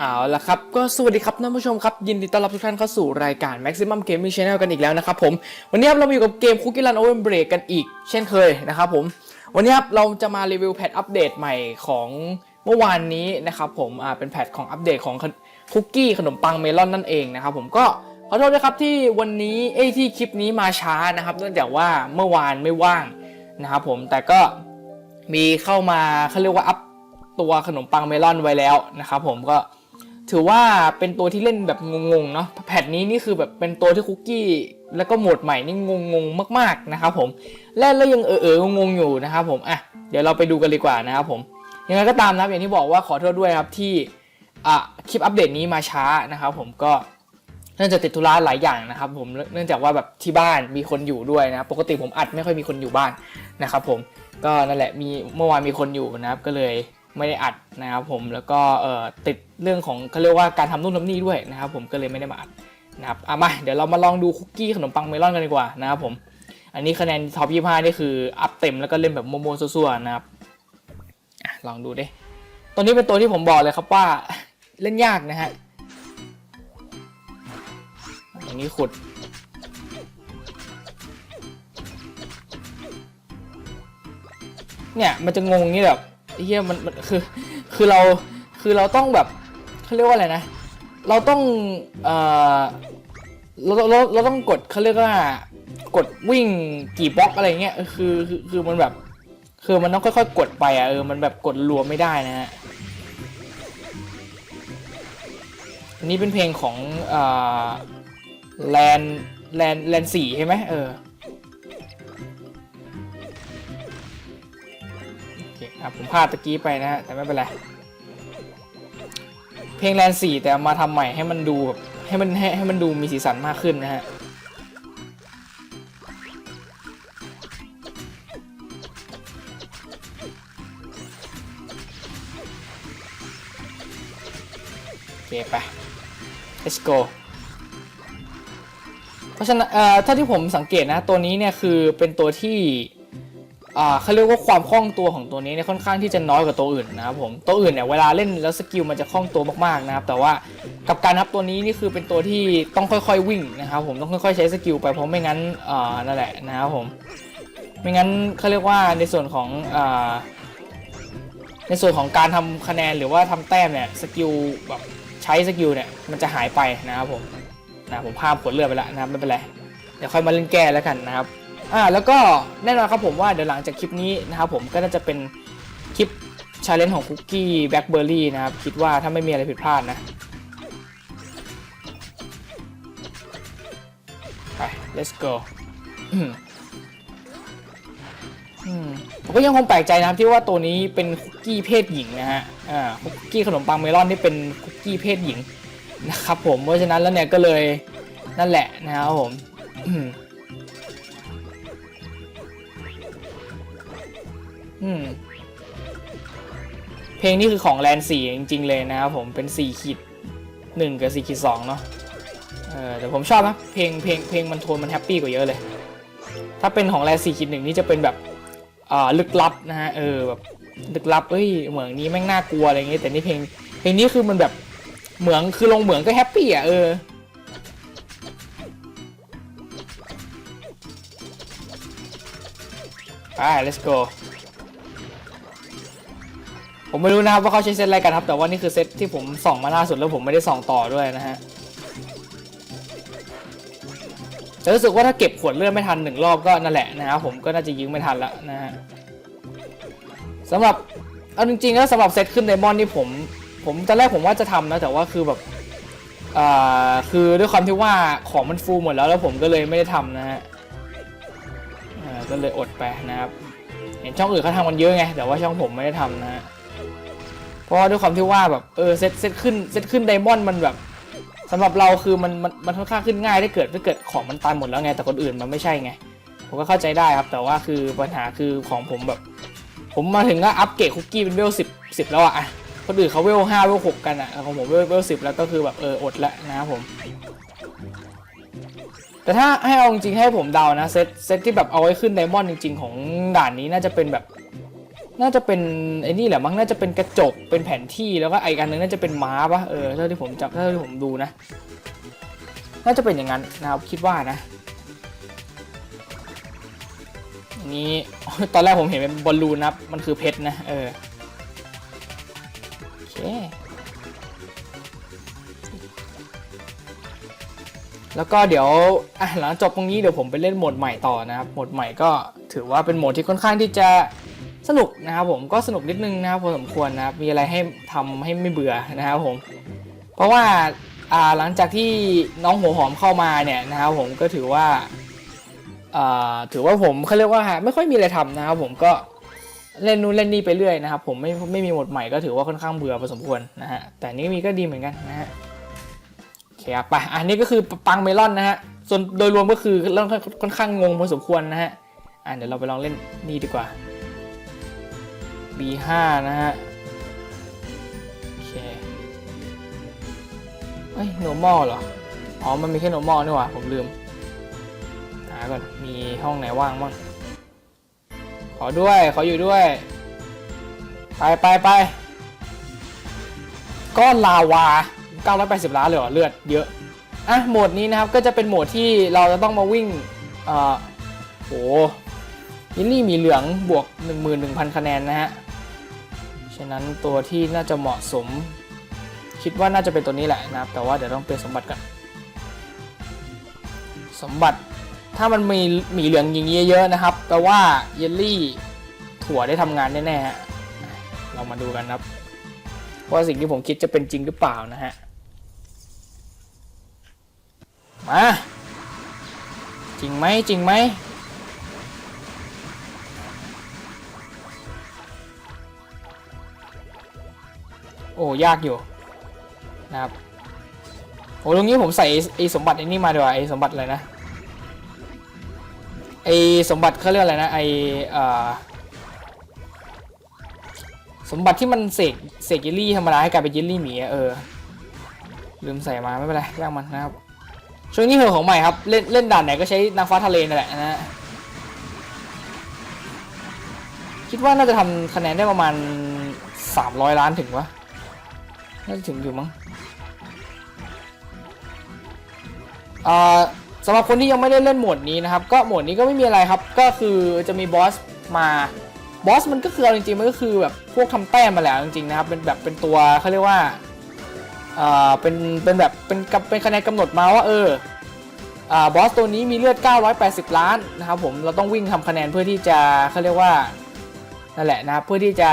เอาละครับ ก็สวัสดีครับท่านผู้ชมครับ ยินดีต้อนรับทุกท่านเข้าสู่รายการ Maximum Gaming Channel กันอีกแล้วนะครับผม วันนี้ครับเรามาอยู่กับเกม Cookie Run Oven Break กันอีก เช่นเคยนะครับผม วันนี้ครับเราจะมารีวิวแพทอัปเดตใหม่ของเมื่อวานนี้นะครับผมอ่าเป็นแพทของอัปเดตของคุกกี้ขนมปังเมลอนนั่นเองนะครับผมก็ขอโทษด้วยครับที่วันนี้เอ้ที่คลิปนี้มาช้านะครับเนื่องจากว่าเมื่อวานไม่ว่างนะครับผมแต่ก็มีเข้ามาเขาเรียกว่าอัปตัวขนมปังเมลอนไว้แล้วนะครับผมก็ ถือว่าเป็นตัวที่เล่นแบบงงๆเนาะแพทนี้นี่คือแบบเป็นตัวที่คุกกี้แล้วก็โหมดใหม่นี่งงๆมากๆนะครับผมเล่นแล้วยังเออเอองงๆอยู่นะครับผมอะเดี๋ยวเราไปดูกันดีกว่านะครับผมยังไงก็ตามนะครับอย่างที่บอกว่าขอโทษด้วยครับที่อะคลิปอัปเดตนี้มาช้านะครับผมก็เนื่องจากติดธุระหลายอย่างนะครับผมเนื่องจากว่าแบบที่บ้านมีคนอยู่ด้วยนะปกติผมอัดไม่ค่อยมีคนอยู่บ้านนะครับผมก็นั่นแหละมีเมื่อวานมีคนอยู่นะครับก็เลย ไม่ได้อัดนะครับผมแล้วก็เอ่อติดเรื่องของเขาเรียกว่าการทำนู่นทำนี่ด้วยนะครับผมก็เลยไม่ได้มาอัดนะครับอะมาเดี๋ยวเรามาลองดูคุกกี้ขนมปังเมลอนกันดีกว่านะครับผมอันนี้คะแนนท็อป25นี่คืออัพเต็มแล้วก็เล่นแบบโมโมซัวๆนะครับอะลองดูดิตัวนี้เป็นตัวที่ผมบอกเลยครับว่าเล่นยากนะฮะอย่างนี้ขุดเนี่ยมันจะงงงี้แบบ เฮียมันมันคือ คือเราคือเราต้องแบบเขาเรียกว่าอะไรนะ เราต้องเอ่อเราเราเราต้องกดเขาเรียกว่ากดวิ่งกี่บล็อกอะไรเงี้ยคือคือคือมันแบบ คือมันต้องค่อยๆกดไปอะเออมันแบบกดรวมไม่ได้นะฮะอันนี้เป็นเพลงของอ่อแลนแลนแลนสี่ใช่ไหมเออ โอเครับผมพลาดตะกี้ไปนะฮะแต่ไม่เป็นไรเพลงแลนสี่แต่มาทำใหม่ให้มันดูแบบให้มันให้ให้มันดูมีสีสันมากขึ้นนะฮะโอเคไป let's go เพราะฉะนั้นเอ่อถ้าที่ผมสังเกตนะตัวนี้เนี่ยคือเป็นตัวที่ เขาเรียกว่าความคล่องตัวของตัวนี้เนี่ยค่อนข้างที่จะน้อยกว่าตัวอื่นนะครับผมตัวอื่นเนี่ยเวลาเล่นแล้วสกิลมันจะคล่องตัวมากๆนะครับแต่ว่ากับการนับตัวนี้นี่คือเป็นตัวที่ต้องค่อยๆวิ่งนะครับผมต้องค่อยๆใช้สกิลไปเพราะไม่งั้นอ่านั่นแหละนะครับผมไม่งั้นเขาเรียกว่าในส่วนของอ่าในส่วนของการทำคะแนนหรือว่าทำแต้มเนี่ยสกิลแบบใช้สกิลเนี่ยมันจะหายไปนะครับผมนะผมพาผลเลือดไปแล้วนะครับไม่เป็นไรเดี๋ยวค่อยมาเล่นแก้แล้วกันนะครับ อ่าแล้วก็แน่นอนครับผมว่าเดี๋ยวหลังจากคลิปนี้นะครับผมก็น่าจะเป็นคลิปชาเลนจ์ของคุกกี้แบล็คเบอร์รี่นะครับ คิดว่าถ้าไม่มีอะไรผิดพลาดนะไป let's go ผมก็ยังคงแปลกใจนะครับที่ว่าตัวนี้เป็นคุกกี้เพศหญิงนะฮะอ่าคุกกี้ขนมปังเมลอนที่เป็นคุกกี้เพศหญิงนะครับผมเพราะฉะนั้นแล้วเนี่ยก็เลยนั่นแหละนะครับผม เพลงนี้คือของแลนสี่จริง ๆ เลยนะครับผมเป็นสี่ขีดหนึ่งกับสี่ขีดสองเนาะเออแต่ผมชอบนะเพลงเพลงเพลงมันโทนมันแฮปปี้กว่าเยอะเลย ถ้าเป็นของแลนสี่ขีดหนึ่งนี่จะเป็นแบบอ่าลึกลับนะฮะเออแบบลึกลับเอ้ยเหมืองนี้แม่งน่ากลัวอะไรเงี้ยแต่นี่เพลงเพลงนี้คือมันแบบเหมืองคือลงเหมืองก็แฮปปี้อะเออไป let's go ผมไม่รู้นะครับว่าเขาใช้เซตอะไรกันครับ แต่ว่านี่คือเซตที่ผมส่องมาล่าสุดแล้วผมไม่ได้ส่องต่อด้วยนะฮะแต่รู้สึกว่าถ้าเก็บขวดเลือดไม่ทันหนึ่งรอบก็นั่นแหละนะครับผมก็น่าจะยิงไม่ทันละนะฮะสำหรับเอาจริงๆแล้วสำหรับเซตขึ้นไดมอนด์นี่ผม ผมตอนแรกผมว่าจะทำนะแต่ว่าคือแบบอ่าคือด้วยความที่ว่าของมันฟูหมดแล้วแล้วผมก็เลยไม่ได้ทำนะฮะก็เลยอดไปนะครับ เห็นช่องอื่นเขาทำกันเยอะไงแต่ว่าช่องผมไม่ได้ทำนะฮะ เพราะด้วยความที่ว่าแบบเออเซตเซตขึ้นเซตขึ้นไดมอนด์มันแบบสำหรับเราคือมันมันมันค่อนข้างขึ้นง่ายถ้าเกิดถ้าเกิดของมันตายหมดแล้วไงแต่คนอื่นมันไม่ใช่ไง ผมก็เข้าใจได้ครับ แต่ว่าคือปัญหาคือของผมแบบ ผมมาถึงก็อัปเกรดคุกกี้เป็นเวลสิบสิบแล้วอะอะคนอื่นเขาเวลห้าเวลหกกันอะของผมเวลเวลสิบแล้วก็คือแบบเอออดละนะครับผม แต่ถ้าให้เอาจริงให้ผมเดานะเซตเซตที่แบบเอาไว้ขึ้นไดมอนด์จริง ๆ ของด่านนี้น่าจะเป็นแบบ น่าจะเป็นไอ้นี่แหละมั้งน่าจะเป็นกระจกเป็นแผนที่แล้วก็ไอกอันนึงน่าจะเป็นม้าปะเออเท่าที่ผมจับเท่าที่ผมดูนะ น่าจะเป็นอย่างนั้นนะครับคิดว่านะนี้ตอนแรกผมเห็นเป็นบอลลูนนะครับมันคือเพชรนะเออโอเคแล้วก็เดี๋ยวหลังจบตรงนี้เดี๋ยวผมไปเล่นโหมดใหม่ต่อนะครับโหมดใหม่ก็ถือว่าเป็นโหมดที่ค่อนข้างที่จะ สนุกนะครับผมก็สนุกนิดนึงนะครับพอสมควรนะครับมีอะไรให้ทำให้ไม่เบื่อนะครับผม เพราะว่าหลังจากที่น้องหัวหอมเข้ามาเนี่ยนะครับผมก็ถือว่าถือว่าผมเขาเรียกว่าไม่ค่อยมีอะไรทำนะครับผมก็เล่นนู้นเล่นนี่ไปเรื่อยนะครับผมไม่ไม่มีหมดใหม่ก็ถือว่าค่อนข้างเบื่อพอสมควรนะฮะแต่นี่มีก็ดีเหมือนกันนะฮะโอเคไปอันนี้ก็คือปังเมลอนนะฮะส่วนโดยรวมก็คือเริ่มค่อนข้างงงพอสมควรนะฮะอะเดี๋ยวเราไปลองเล่นนี่ดีกว่า B5 นะฮะ โอเคเอ้ย normal เหรอ อ๋อ มันมีแค่ normal นี่หว่า ผมลืม หาก่อน มีห้องไหนว่างบ้าง ขอด้วย ขออยู่ด้วย ไปไปไปก้อนลาวา 980 ล้านเลยเหรอ เลือดเยอะ อะ โหมดนี้นะครับ ก็จะเป็นโหมดที่เราจะต้องมาวิ่ง เอ่อโหยินลี่มีเหลืองบวก 11,000 คะแนนนะฮะ ฉะนั้นตัวที่น่าจะเหมาะสม คิดว่าน่าจะเป็นตัวนี้แหละนะครับ แต่ว่าเดี๋ยวต้องเปลี่ยนสมบัติกันสมบัติถ้ามันมีหมีเหลืองอย่างนี้เยอะๆนะครับแปลว่าเยลลี่ถั่วได้ทำงานแน่ๆฮะเรามาดูกันครับ ว่าสิ่งที่ผมคิดจะเป็นจริงหรือเปล่านะฮะมาจริงไหมจริงไหม โอ้ยากอยู่นะครับโอ้ตรงนี้ผมใส่ไออสมบัติไอ้นี่มาดีกว่าไอสมบัติอะไรนะไอสมบัติเขาเรียกอะไรนะไออสมบัติที่มันเสกเสกเยลลี่ธรรมดาให้กลายเป็นเยลลี่หมีเออลืมใส่มาไม่เป็นไรย่างมันนะครับช่วงนี้เหอของใหม่ครับเล่นเล่นด่านไหนก็ใช้นางฟ้าทะเลนั่นแหละนะฮะคิดว่าน่าจะทำคะแนนได้ประมาณ 300 ล้านถึงวะ น่าจะถึงอยู่มั้งอ่าสำหรับคนที่ยังไม่ได้เล่นโหมดนี้นะครับ ก็โหมดนี้ก็ไม่มีอะไรครับ ก็คือจะมีบอสมาบอสมันก็คือเอาจริงๆมันก็คือแบบพวกทำแต้มมาแล้วจริงๆนะครับเป็นแบบเป็นตัวเขาเรียกว่าอ่าเป็นเป็นแบบเป็นกับเป็นคะแนนกำหนดมาว่าเอออ่าบอสตัวนี้มีเลือด 980 ล้านนะครับผมเราต้องวิ่งทำคะแนนเพื่อที่จะเขาเรียกว่านั่นแหละนะครับเพื่อที่จะ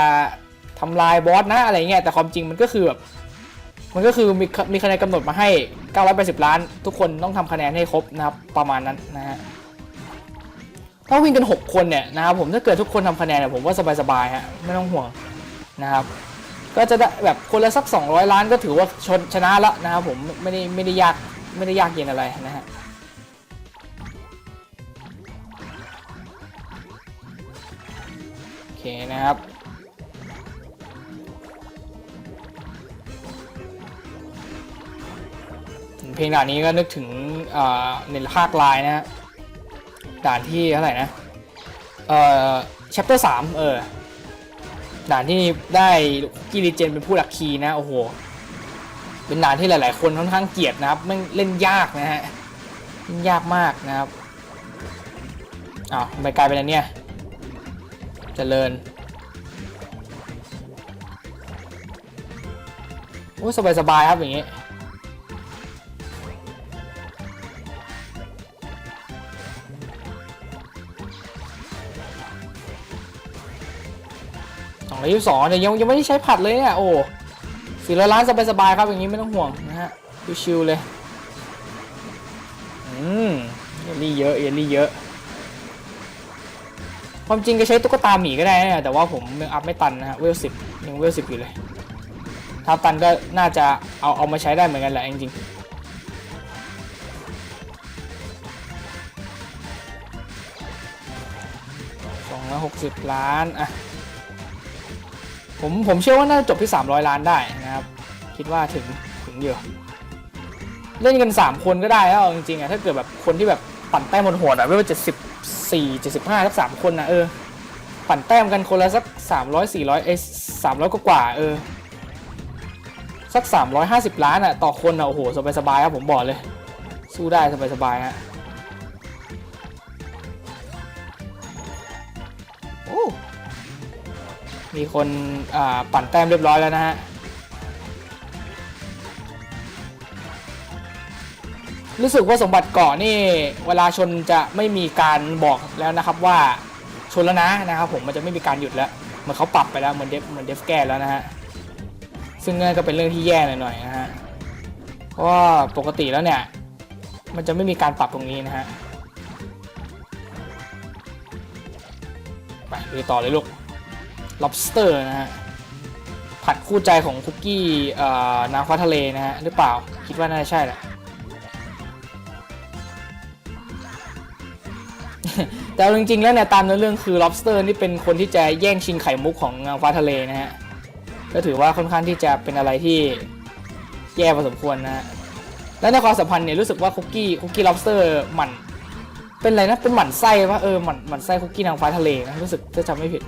ทำลายบอสนะอะไรเงี้ยแต่ความจริงมันก็คือแบบ มันก็คือมีมีคะแนนกำหนดมาให้ 980 ล้าน ทุกคนต้องทำคะแนนให้ครบนะครับประมาณนั้นนะฮะถ้าวิ่งกัน 6 คนเนี่ยนะครับผมถ้าเกิดทุกคนทำคะแนนเนี่ยผมว่าสบายๆฮะไม่ต้องห่วงนะครับก็จะได้แบบคนละสัก 200 ล้านก็ถือว่าชนชนะละนะครับผมไม่ได้ไม่ได้ยากไม่ได้ยากเย็นอะไรนะฮะโอเคนะครับ เพลงด่านนี้ก็นึกถึงในภาคลายนะฮะด่านที่เท่าไหร่นะเอ่อ chapter 3เออด่านที่ได้กิริเจนเป็นผู้หลักคีนะโอ้โหเป็นด่านที่หลาย ๆ คนค่อนข้างเกลียดนะครับไม่เล่นยากนะฮะเล่นยากมากนะครับอ้าวไมกลายเป็นอันเนี้ยเจริญโอ้ยสบาย ๆ ครับอย่างงี้ สองร้อยยี่สิบสองเนี่ยยังยังไม่ได้ใช้ผัดเลยเนี่ยโอ้สี่ร้อยล้านสบายๆครับอย่างนี้ไม่ต้องห่วงนะฮะชิวๆเลยอืมเยลลี่เยอะเยลลี่เยอะ ความจริงก็ใช้ตุ๊กตาหมีก็ได้นะแต่ว่าผมยังอัพไม่ตันนะฮะเวลสิบยังเวลสิบอยู่เลยถ้าตันก็น่าจะเอาเอามาใช้ได้เหมือนกันแหละจริงๆสองร้อยหกสิบล้านอะ ผมผมเชื่อว่าน่าจะจบที่ 300 ล้านได้นะครับ คิดว่าถึงถึงเยอะเล่นกัน 3 คนก็ได้แล้วเอาจริงๆอะถ้าเกิดแบบคนที่แบบปั่นแต้มโหดๆอะไม่ว่า74 75ทั้งสามคนนะเออ ปั่นแต้มกันคนละสัก300 400เอ้300กว่ากว่าเออ สัก350ล้านอะ ต่อคนอะโอ้โหสบายๆครับผมบอกเลย สู้ได้สบายๆฮะ มีคนปั่นแต้มเรียบร้อยแล้วนะฮะรู้สึกว่าสมบัติเกาะนี่เวลาชนจะไม่มีการบอกแล้วนะครับว่าชนแล้วนะนะครับผมมันจะไม่มีการหยุดแล้วเหมือนเขาปรับไปแล้วเหมือนเดฟเหมือนเดฟแก้แล้วนะฮะซึ่งนั่นก็เป็นเรื่องที่แย่หน่อยๆนะฮะเพราะปกติแล้วเนี่ย มันจะไม่มีการปรับตรงนี้นะฮะไปดูต่อเลยลูก lobster นะฮะ ผัดคู่ใจของคุกกี้นางฟ้าทะเลนะฮะ หรือเปล่า คิดว่าน่าจะใช่แหละ แต่จริงๆ แล้วเนี่ย ตามเนื้อเรื่องคือ lobster นี่เป็นคนที่จะแย่งชิงไข่มุกของนางฟ้าทะเลนะฮะ ก็ถือว่าค่อนข้างที่จะเป็นอะไรที่แย่พอสมควรนะฮะ และในความสัมพันธ์เนี่ยรู้สึกว่าคุกกี้คุกกี้ lobster หมันเป็นอะไรนะ เป็นหมันไส้ว่าเออหมันหมันไส้คุกกี้นางฟ้าทะเลนะรู้สึกจะจำไม่ผิด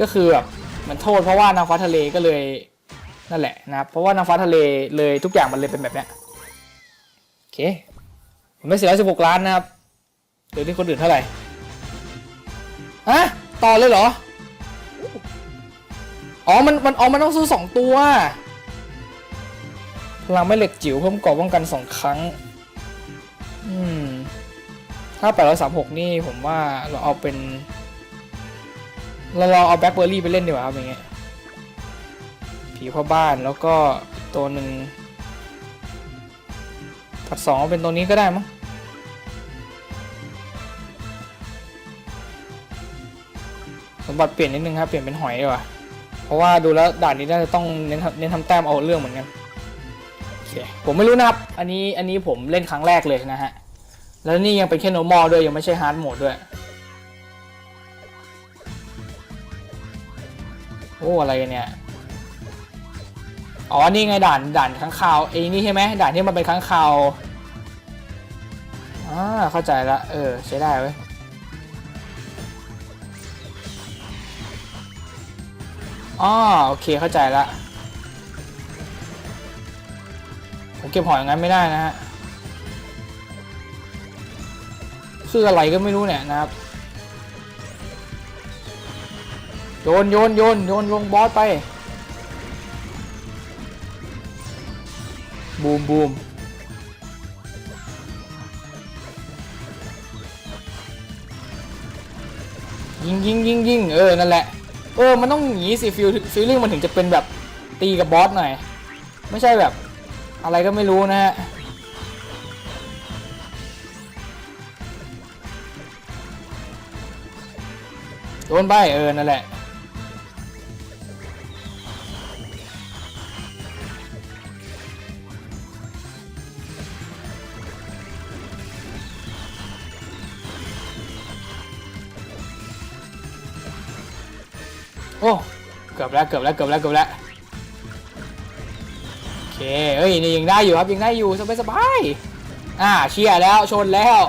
ก็คือแบบมันโทษเพราะว่านางฟ้าทะเลก็เลยนั่นแหละนะครับเพราะว่านางฟ้าทะเลเลยทุกอย่างมันเลยเป็นแบบเนี้ยโอเคผมไม่เสียสิบหกล้านนะครับเดี๋ยวที่คนอื่นเท่าไหร่ฮะต่อเลยเหรออ๋อมันมันอ๋อมันต้องสู้สองตัวพลังแม่เหล็กจิ๋วเพิ่มกราะป้องกันสองครั้ง อืม ถ้าแปดร้อยสามหกนี่ผมว่าเราเอาเป็น เราเราเอาแบล็คเบอร์รี่ไปเล่นดีกว่าครับอย่างเงี้ยผีพ่อบ้านแล้วก็ตัวหนึ่งผัดสองเป็นตัวนี้ก็ได้มั้งสมบัติเปลี่ยนนิดนึงครับเปลี่ยนเป็นหอยดีกว่าเพราะว่าดูแล้วด่านนี้น่าจะต้องเน้นเน้นทำแต้มเอาเรื่องเหมือนกันโอเคผมไม่รู้นะครับอันนี้อันนี้ผมเล่นครั้งแรกเลยนะฮะแล้วนี่ยังเป็นแค่ normal ด้วยยังไม่ใช่ hard mode ด้วย อ้อะไรกันเนี่ย อ๋อ นี่ไงด่านด่านค้างคาวไอ้นี่ใช่ไหมด่านที่มันเป็นค้างคาวอ่าเข้าใจละ เออ ใช้ได้เว้ยอ๋อโอเคเข้าใจละผมเก็บหอยอย่างนั้นไม่ได้นะฮะคืออะไรก็ไม่รู้เนี่ยนะครับ โยนโยนโยนโยนลงบอสไป บูมบูมยิงยิงยิงยิงเออ นั่นแหละ เออ มันต้องอย่างนี้สิฟิลฟิลลิ่งมันถึงจะเป็นแบบตีกับบอสหน่อย ไม่ใช่แบบ อะไรก็ไม่รู้นะฮะโดนไปเออ นั่นแหละ อ้เกือบแล้วเกือบแล้วเกือบแล้วเกือบแล้วโอเคเอ้ยนี่ยังได้อยู่ครับยังได้อยู่สบายสบายอ่าเชียร์แล้วชนแล้ว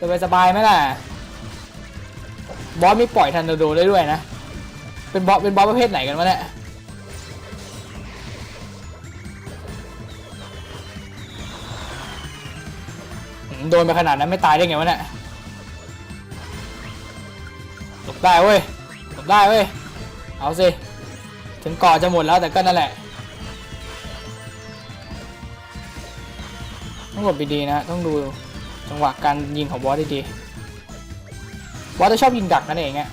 สบายสบายไหมล่ะบอสไม่ปล่อยทันโดโดได้ด้วยนะเป็นบอสเป็นบอสประเภทไหนกันวะเนี่ยโดนไปขนาดนั้นไม่ตายได้ไงวะเนี่ยหลบได้เว้ยหลบได้เว้ย เอาสิ ถึงกาะจะหมดแล้วแต่ก็นั่นแหละต้องหลบดีๆนะ ต้องดูจังหวะการยิงของบอสดีๆบอสจะชอบยิงดักนั่นเองอะ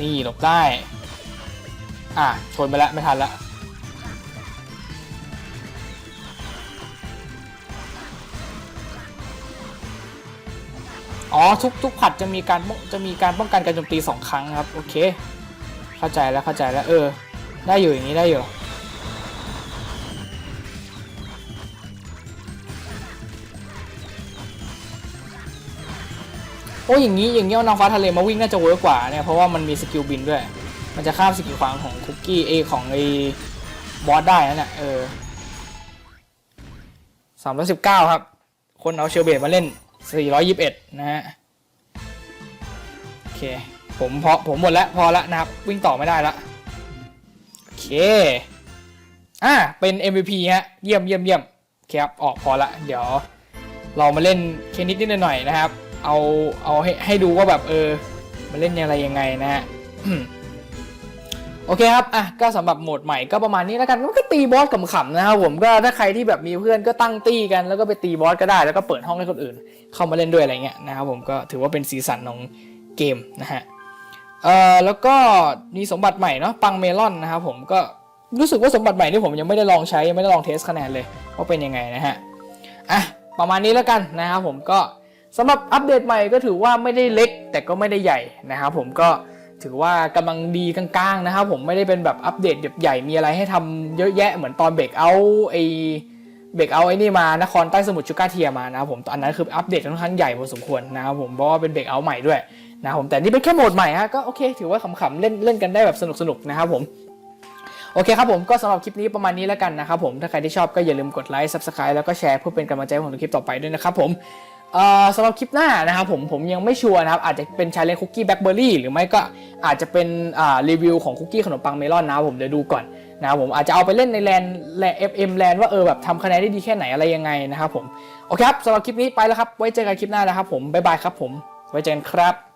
นี่หลบได้ อะชนไปแล้วไม่ทันละอ๋อทุกทุกผัดจะมีการป้องจะมีการป้องกันการโจมตีสองครั้งครับ โอเค เข้าใจแล้วเข้าใจแล้วเออ ได้อยู่อย่างนี้ได้อยู่โอ้ยอย่างนี้อย่างนี้เอานางฟ้าทะเลมาวิ่งน่าจะเวิร์กกว่าเนี่ยเพราะว่ามันมีสกิลบินด้วย มันจะข้ามสกิลขวางของคุกกี้เอของไอ้บอสได้นั่นแหละเออสามร้อยสิบเก้าครับ คนเอาเชลเบตมาเล่นสี่ร้อยยิบเอ็ดนะฮะ โอเค ผมพอผมหมดแล้วพอละนะครับ วิ่งต่อไม่ได้ละโอเคอะเป็น MVP ฮะเยี่ยมเยี่ยมเยี่ยมครับออกพอละ เดี๋ยว เรามาเล่นเคนิดนิดหน่อยนะครับ เอาเอาให้ให้ดูว่าแบบเออมาเล่นอะไรยังไงนะฮะโอเคครับ อะ ก็สำหรับโหมดใหม่ก็ประมาณนี้แล้วกันมันก็ตีบอสขำๆนะครับผม ก็ถ้าใครที่แบบมีเพื่อนก็ตั้งตีกัน แล้วก็ไปตีบอสก็ได้ แล้วก็เปิดห้องให้คนอื่น เข้ามาเล่นด้วยอะไรเงี้ยนะครับผม ก็ถือว่าเป็นสีสันของเกมนะฮะ เอ่อแล้วก็มีสมบัติใหม่เนาะปังเมลอนนะครับผมก็รู้สึกว่าสมบัติใหม่ที่ผมยังไม่ได้ลองใช้ยังไม่ได้ลองเทสคะแนนเลยว่าเป็นยังไงนะฮะอะประมาณนี้แล้วกันนะครับผมก็สำหรับอัปเดตใหม่ก็ถือว่าไม่ได้เล็กแต่ก็ไม่ได้ใหญ่นะครับผมก็ถือว่ากำลังดีกลางๆนะครับผมไม่ได้เป็นแบบอัปเดตแบบใหญ่มีอะไรให้ทำเยอะแยะเหมือนตอนเบรกเอาไอเบรกเอาไอ้นี่มานครใต้สมุทรชูกาเทียมานะครับผมตอนนั้นคืออัปเดตค่อนข้างใหญ่พอสมควรนะครับผมเพราะว่าเป็นเบรกเอาใหม่ด้วย นะครับผมแต่นี่เป็นแค่โหมดใหม่ฮะก็โอเค ถือว่าขำๆเล่นเล่นกันได้แบบสนุกๆนะครับผมโอเคครับผมก็สำหรับคลิปนี้ประมาณนี้แล้วกันนะครับผมถ้าใครที่ชอบก็อย่าลืมกดไลค์ subscribe แล้วก็แชร์เพื่อเป็นกำลังใจให้ผมในคลิปต่อไปด้วยนะครับผมสำหรับคลิปหน้านะครับผมผมยังไม่ชัวร์นะครับอาจจะเป็นชาเลนจ์คุกกี้แบล็คเบอร์รี่หรือไม่ก็อาจจะเป็นรีวิวของคุกกี้ขนมปังเมลอนนะครับผมเดี๋ยวดูก่อนนะครับผมอาจจะเอาไปเล่นในแลนแลน FM แลนว่าเออแบบทำคะแนนได้ดีแค่ไหนอะไรยังไงนะครับผมโอเคครับสำหรับคลิปนี้ไปแล้วครับไว้เจอกันคลิปหน้านะครับผมบ๊ายบายครับผมไว้เจอกันครับ